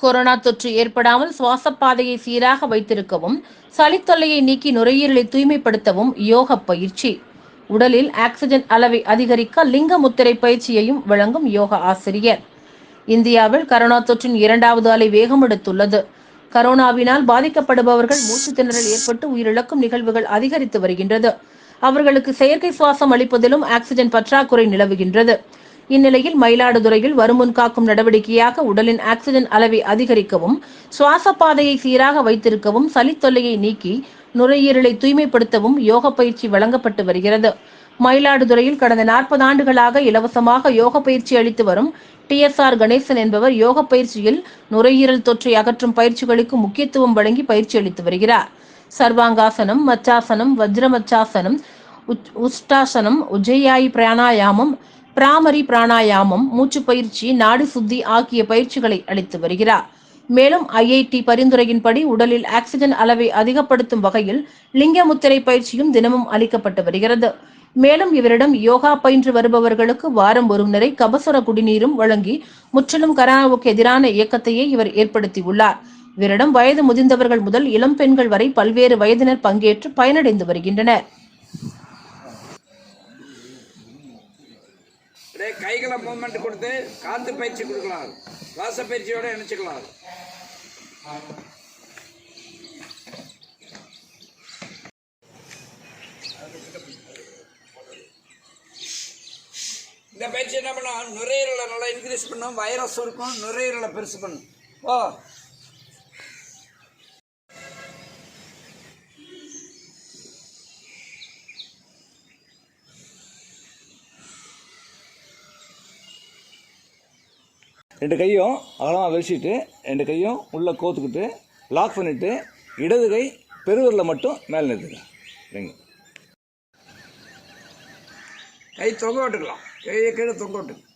Corona தொற்று ஏற்படாமல் சுவாச பாதையை சீராக வைத்திருக்கவும் சளித்தொல்லையை நீக்கி நுரையீரலை தூய்மைப்படுத்தவும் யோக பயிற்சி. உடலில் ஆக்சிஜன் அளவை அதிகரிக்க லிங்க முத்திரை பயிற்சியையும் வழங்கும் யோக ஆசிரியர். இந்தியாவில் கரோனா தொற்றின் இரண்டாவது அலை வேகமெடுத்துள்ளது. கரோனாவினால் பாதிக்கப்படுபவர்கள் மூச்சு திணறல் ஏற்பட்டு உயிரிழக்கும் நிகழ்வுகள் அதிகரித்து வருகின்றது. அவர்களுக்கு செயற்கை சுவாசம் அளிப்பதிலும் ஆக்சிஜன் பற்றாக்குறை நிலவுகின்றது. இந்நிலையில் மயிலாடுதுறையில் வருமுன் காக்கும் நடவடிக்கையாக உடலின் ஆக்சிஜன் அளவை அதிகரிக்கவும் சுவாச பாதையை சீராக வைத்திருக்கவும் சளித்தொல்லையை நீக்கி நுரையீரலை தூய்மைப்படுத்தவும் யோக பயிற்சி வழங்கப்பட்டு வருகிறது. மயிலாடுதுறையில் கடந்த நாற்பது ஆண்டுகளாக இலவசமாக யோக பயிற்சி அளித்து வரும் டிஎஸ்ஆர் கணேசன் என்பவர் யோக பயிற்சியில் நுரையீரல் தொற்றை அகற்றும் பயிற்சிகளுக்கு முக்கியத்துவம் வழங்கி பயிற்சி அளித்து வருகிறார். சர்வாங்காசனம் மச்சாசனம் வஜ்ரமச்சாசனம் உச்- உஷ்டாசனம் உஜ்ஜயாயி பிராணாயாமம் பிராமரி பிராணாயாமம் மூச்சு பயிற்சி நாடி சுத்தி ஆகிய பயிற்சிகளை அளித்து வருகிறார். மேலும் ஐஐடி பரிந்துரையின்படி உடலில் ஆக்சிஜன் அளவை அதிகப்படுத்தும் வகையில் லிங்க முத்திரை பயிற்சியும் தினமும் அளிக்கப்பட்டு வருகிறது. மேலும் இவரிடம் யோகா பயின்று வருபவர்களுக்கு வாரம் ஒரு முறை கபசுர குடிநீரும் வழங்கி முற்றிலும் கரோனாவுக்கு எதிரான இயக்கத்தையே இவர் ஏற்படுத்தியுள்ளார். இவரிடம் வயது முதிர்ந்தவர்கள் முதல் இளம் பெண்கள் வரை பல்வேறு வயதினர் பங்கேற்று பயனடைந்து வருகின்றனர். அப்படியே கைகளை மூமெண்ட் கொடுத்து காத்து பயிற்சி கொடுக்கலாம். சுவாச பயிற்சியோட இணைச்சிக்கலாம். இந்த பயிற்சி என்ன பண்ணும் நுரையீரலை நல்லா இன்க்ரீஸ் பண்ணும் வைரஸ் இருக்கும். நுரையீரலை பெருசு பண்ணும் ஓ ரெண்டு கையும் அகலமாக வெளிச்சிட்டு ரெண்டு கையும் உள்ளே கோத்துக்கிட்டு லாக் பண்ணிவிட்டு இடது கை பெருவரில் மட்டும் மேலே நிறுத்துங்க. இல்லைங்க கை தொங்க விட்டுக்கலாம். கையை கீழே தொங்க விட்டுக்கலாம்